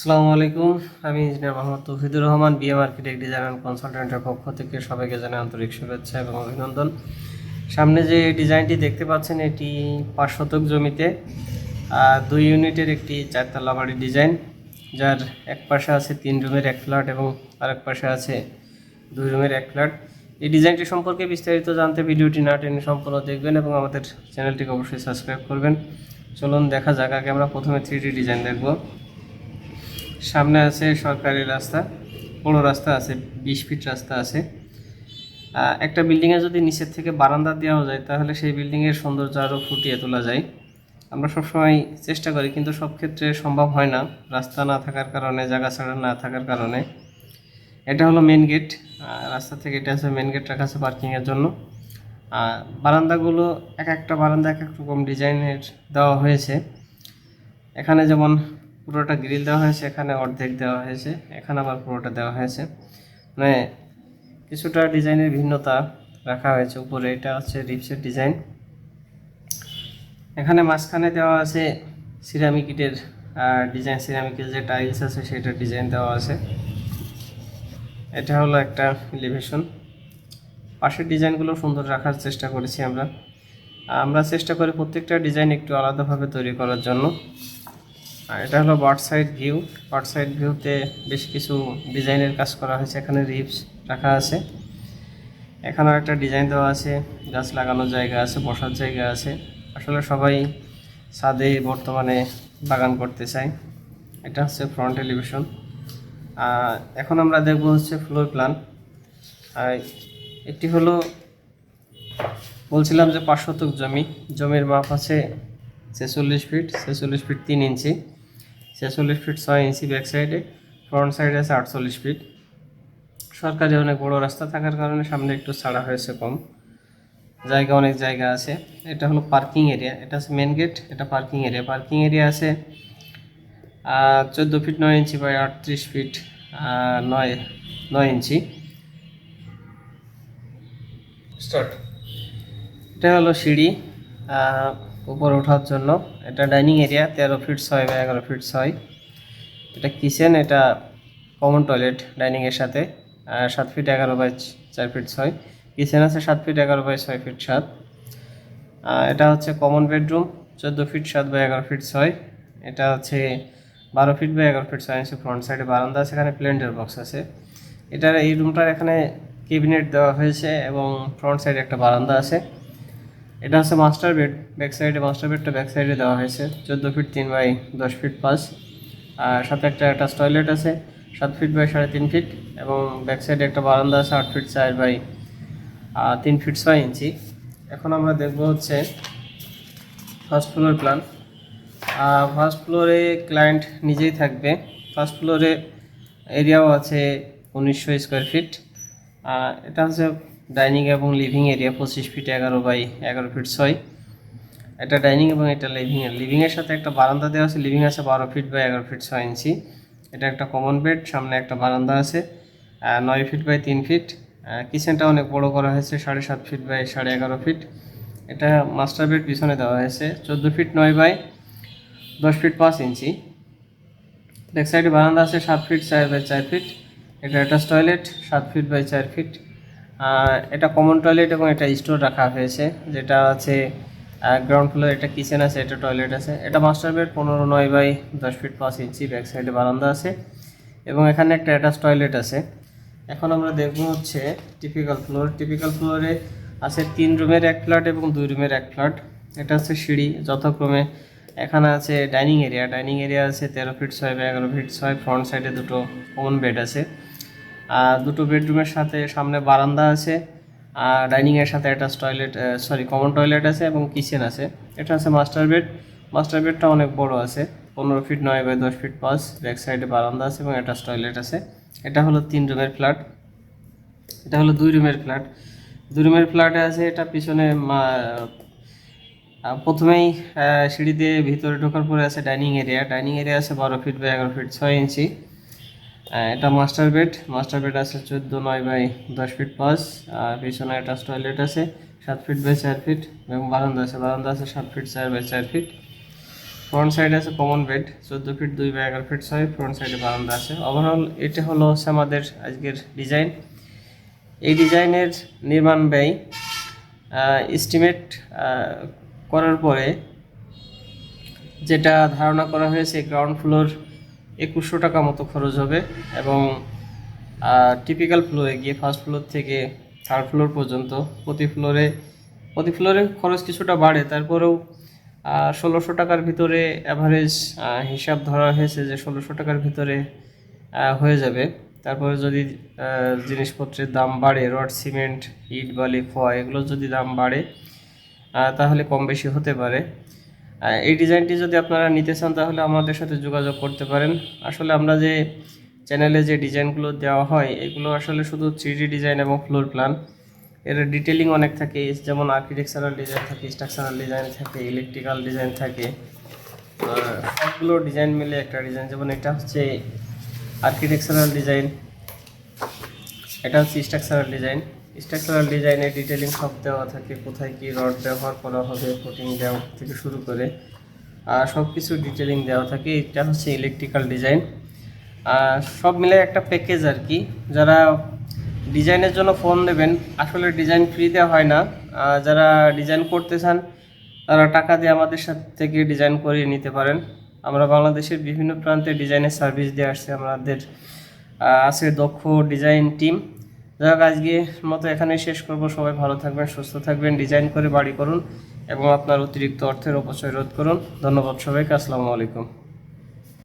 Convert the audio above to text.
আসসালামু আলাইকুম। আমি engineer Mohammad Tauhidur Rahman BM architect design and কনসালটেন্টের পক্ষ থেকে সবাইকে জানাই আন্তরিক শুভেচ্ছা এবং অভিনন্দন। সামনে যে ডিজাইনটি দেখতে পাচ্ছেন, এটি পাঁচ শতক জমিতে দুই ইউনিটের একটি চারতলা বাড়ির ডিজাইন, যার এক পাশে আছে তিন রুমের এক ফ্ল্যাট এবং আরেক পাশে আছে দুই রুমের এক ফ্ল্যাট। এই ডিজাইনটি সম্পর্কে বিস্তারিত জানতে ভিডিওটি না টেনে সম্পূর্ণ দেখবেন এবং আমাদের চ্যানেলটিকে অবশ্যই সাবস্ক্রাইব করবেন। চলুন দেখা যাক, আগে আমরা প্রথমে থ্রি ডিজাইন দেখব। সামনে আছে সরকারি রাস্তা, বড় রাস্তা আছে, বিশ ফিট রাস্তা আছে। একটা বিল্ডিংয়ে যদি নিচের থেকে বারান্দা দেওয়া যায়, তাহলে সেই বিল্ডিংয়ের সৌন্দর্য আরও ফুটিয়ে তোলা যায়। আমরা সবসময় চেষ্টা করি, কিন্তু সব ক্ষেত্রে সম্ভব হয় না, রাস্তা না থাকার কারণে, জায়গা ছাড়া না থাকার কারণে। এটা হলো মেন গেট রাস্তা থেকে এটা আছে মেন গেট রাখা আছে পার্কিংয়ের জন্য। আর বারান্দাগুলো এক একটা বারান্দা এক এক রকম ডিজাইনের দেওয়া হয়েছে। এখানে যেমন পুরোটা গ্রিল দেওয়া হয়েছে, এখানে অর্ধেক দেওয়া হয়েছে, এখানে আবার পুরোটা দেওয়া হয়েছে। মানে কিছুটা ডিজাইনের ভিন্নতা রাখা হয়েছে, উপরে এটা হচ্ছে রিপসের ডিজাইন। এখানে মাঝখানে দেওয়া আছে সিরামিক ইটের ডিজাইন সিরামিকের যে টাইলস আছে সেটার ডিজাইন দেওয়া আছে। এটা হলো একটা এলিভেশন পাশের ডিজাইনগুলো সুন্দর রাখার চেষ্টা করেছি আমরা। আমরা চেষ্টা করি প্রত্যেকটা ডিজাইন একটু আলাদাভাবে তৈরি করার জন্য। আর এটা হলো সাইড ভিউ। সাইড ভিউতে বেশ কিছু ডিজাইনের কাজ করা হয়েছে। এখানে রিপস রাখা আছে। এখানেও একটা ডিজাইন দেওয়া আছে। গাছ লাগানোর জায়গা আছে, বসার জায়গা আছে। আসলে সবাই ছাদে বর্তমানে বাগান করতে চায়। এটা হচ্ছে ফ্রন্ট এলিভেশন এখন আমরা দেখব হচ্ছে ফ্লোর প্ল্যান আর একটি হলো বলছিলাম যে পাঁচ শতক জমি। জমির মাপ আছে ছেচল্লিশ ফিট ছেচল্লিশ ফিট তিন ইঞ্চি। ছেচল্লিশ ফিট ছয় ইঞ্চি ব্যাক সাইডে ফ্রন্ট সাইডে আছে আটচল্লিশ ফিট সরকারি অনেক বড় রাস্তা থাকার কারণে সামনে একটু ছাড়া হয়েছে কম। জায়গা অনেক জায়গা আছে। এটা হলো পার্কিং এরিয়া এটা আছে মেন গেট এটা পার্কিং এরিয়া পার্কিং এরিয়া আছে চোদ্দ ফিট নয় ইঞ্চি বাই আটত্রিশ ফিট নয় নয় ইঞ্চি স্টার্ট এটা হলো সিঁড়ি। উপরে ওঠার জন্য। এটা ডাইনিং এরিয়া, তেরো ফিট ছয় বা এগারো ফিট ছয়। এটা কিচেন, এটা কমন টয়লেট ডাইনিংয়ের সাথে। সাত ফিট এগারো বাই চার ফিট ছয়। কিচেন আছে সাত ফিট এগারো বাই ছয় ফিট সাত। এটা হচ্ছে কমন বেডরুম, চোদ্দ ফিট সাত বাই এগারো ফিট ছয়। এটা হচ্ছে বারো ফিট বাই এগারো ফিট ছয় ইঞ্চি ফ্রন্ট সাইডে বারান্দা আছে, এখানে প্লেন্ডার বক্স আছে। এটার এই রুমটার এখানে কেবিনেট দেওয়া হয়েছে এবং ফ্রন্ট সাইডে একটা বারান্দা আছে। এটা হচ্ছে মাস্টার বেড ব্যাক সাইডে মাস্টার বেডটা ব্যাক সাইডে দেওয়া হয়েছে, চোদ্দ ফিট তিন বাই দশ ফিট পাঁচ। আর সাথে একটা অ্যাটাচ টয়লেট আছে, সাত ফিট বাই সাড়ে তিন ফিট এবং ব্যাক সাইডে একটা বারান্দা আছে, আট ফিট চার বাই তিন ফিট ছয় ইঞ্চি। এখন আমরা দেখব হচ্ছে ফার্স্ট ফ্লোর প্ল্যান ফার্স্ট ফ্লোরে ক্লায়েন্ট নিজেই থাকবে। ফার্স্ট ফ্লোরে এরিয়াও আছে উনিশশো স্কোয়ার ফিট এটা হচ্ছে ডাইনিং এবং লিভিং এরিয়া পঁচিশ ফিট এগারো বাই এগারো ফিট ছয়। এটা ডাইনিং এবং এটা লিভিং এর লিভিংয়ের সাথে একটা বারান্দা দেওয়া আছে। লিভিং আছে বারো ফিট বাই এগারো ফিট ছয় ইঞ্চি। এটা একটা কমন বেড সামনে একটা বারান্দা আছে। নয় ফিট বাই তিন ফিট কিচেনটা অনেক বড় করা হয়েছে, সাড়ে সাত ফিট বাই সাড়ে এগারো ফিট এটা মাস্টার বেড পিছনে দেওয়া হয়েছে। চোদ্দ ফিট নয় বাই দশ ফিট পাঁচ ইঞ্চি। ব্যাক সাইডে বারান্দা আছে, সাত ফিট চার বাই চার ফিট এটা অ্যাটাচ টয়লেট সাত ফিট বাই চার ফিট এটা কমন টয়লেট এবং এটা স্টোর রাখা হয়েছে। যেটা আছে গ্রাউন্ড ফ্লোর এটা কিচেন আছে, এটা টয়লেট আছে। এটা মাস্টার বেড পনেরো নয় বাই দশ ফিট পাঁচ ইঞ্চি ব্যাক সাইডে বারান্দা আছে। এবং এখানে একটা অ্যাটাচ টয়লেট আছে। এখন আমরা দেখব হচ্ছে টিপিক্যাল ফ্লোর টিপিক্যাল ফ্লোরে আছে তিন রুমের এক ফ্ল্যাট এবং দুই রুমের এক ফ্ল্যাট এটা হচ্ছে সিঁড়ি, যথাক্রমে এখানে আছে ডাইনিং এরিয়া ডাইনিং এরিয়া আছে তেরো ফিট ছয় বা এগারো ফিট ছয়। ফ্রন্ট সাইডে দুটো কমন বেড আছে। দুটো বেডরুমের সাথে সামনে বারান্দা আছে, আর ডাইনিংয়ের সাথে একটা টয়লেট সরি কমন টয়লেট আছে এবং কিচেন আছে। এটা আছে মাস্টার বেড মাস্টার বেডটা অনেক বড় আছে, পনেরো ফিট নয় বাই দশ ফিট পাঁচ ব্যাক সাইডে বারান্দা আছে এবং অ্যাটাচ টয়লেট আছে। এটা হলো তিন রুমের ফ্ল্যাট এটা হলো দুই রুমের ফ্ল্যাট দুই রুমের ফ্ল্যাটে আছে, এটা পিছনে প্রথমেই সিঁড়ি দিয়ে ভিতরে ঢোকার পরে আছে ডাইনিং এরিয়া ডাইনিং এরিয়া আছে বারো ফিট বাই এগারো ফিট ছয় ইঞ্চি। এটা মাস্টার বেড মাস্টার বেড আছে চোদ্দ, নয় বাই দশ ফিট পাঁচ। আর পিছনে একটা টয়লেট আছে, সাত ফিট বাই চার ফিট এবং বারান্দা আছে। বারান্দা আছে সাত ফিট চার বাই চার ফিট ফ্রন্ট সাইডে আছে কমন বেড চোদ্দ ফিট দুই বা এগারো ফিট ছয়। ফ্রন্ট সাইডে বারান্দা আছে। ওভারঅল এটা হলো হচ্ছে আমাদের আজকের ডিজাইন এই ডিজাইনের নির্মাণ ব্যয় এস্টিমেট করার পরে যেটা ধারণা করা হয়েছে গ্রাউন্ড ফ্লোর একুশশো টাকা মতো খরচ হবে এবং টিপিক্যাল ফ্লোরে গিয়ে ফার্স্ট ফ্লোর থেকে থার্ড ফ্লোর পর্যন্ত প্রতি ফ্লোরে প্রতি ফ্লোরে খরচ কিছুটা বাড়ে। তারপরেও ষোলোশো টাকার ভিতরে অ্যাভারেজ হিসাব ধরা হয়েছে যে ষোলোশো টাকার ভিতরে হয়ে যাবে। তারপরে যদি জিনিসপত্রের দাম বাড়ে, রড, সিমেন্ট, ইট, বালি, ফয়, এগুলোর যদি দাম বাড়ে তাহলে কম বেশি হতে পারে। এই ডিজাইনটি যদি আপনারা নিতে চান, তাহলে আমাদের সাথে যোগাযোগ করতে পারেন। আসলে আমরা যে চ্যানেলে যে ডিজাইনগুলো দেওয়া হয়, এগুলো আসলে শুধু থ্রি ডিজাইন এবং ফ্লোর প্ল্যান এর ডিটেলিং অনেক থাকে যেমন আর্কিটেকচারাল ডিজাইন থাকে স্ট্রাকচারাল ডিজাইন থাকে ইলেকট্রিক্যাল ডিজাইন থাকে। সবগুলো ডিজাইন মিলে একটা ডিজাইন। যেমন এটা হচ্ছে আর্কিটেকচারাল ডিজাইন এটা হচ্ছে স্ট্রাকচারাল ডিজাইন স্ট্রাকচারাল ডিজাইনে ডিটেলিং সব দেওয়া থাকে, কোথায় কি রড ব্যবহার করা হবে ফুটিং দেওয়া থেকে শুরু করে, আর সব কিছু ডিটেলিং দেওয়া থাকে। এটা হচ্ছে ইলেকট্রিক্যাল ডিজাইন আর সব মিলে একটা প্যাকেজ আর কি। যারা ডিজাইনের জন্য ফোন নেবেন আসলে ডিজাইন ফ্রি দেওয়া হয় না। যারা ডিজাইন করতে চান, তারা টাকা দিয়ে আমাদের সাথে থেকে ডিজাইন করিয়ে নিতে পারেন। আমরা বাংলাদেশের বিভিন্ন প্রান্তে ডিজাইনের সার্ভিস দিয়ে আসছি। আমাদের আছে দক্ষ ডিজাইন টিম যাই হোক, আজকে মতো এখানে শেষ করব। সবাই ভালো থাকবেন, সুস্থ থাকবেন ডিজাইন করে বাড়ি করুন এবং আপনার অতিরিক্ত অর্থের অপচয় রোধ করুন। ধন্যবাদ সবাইকে, আসসালামু আলাইকুম।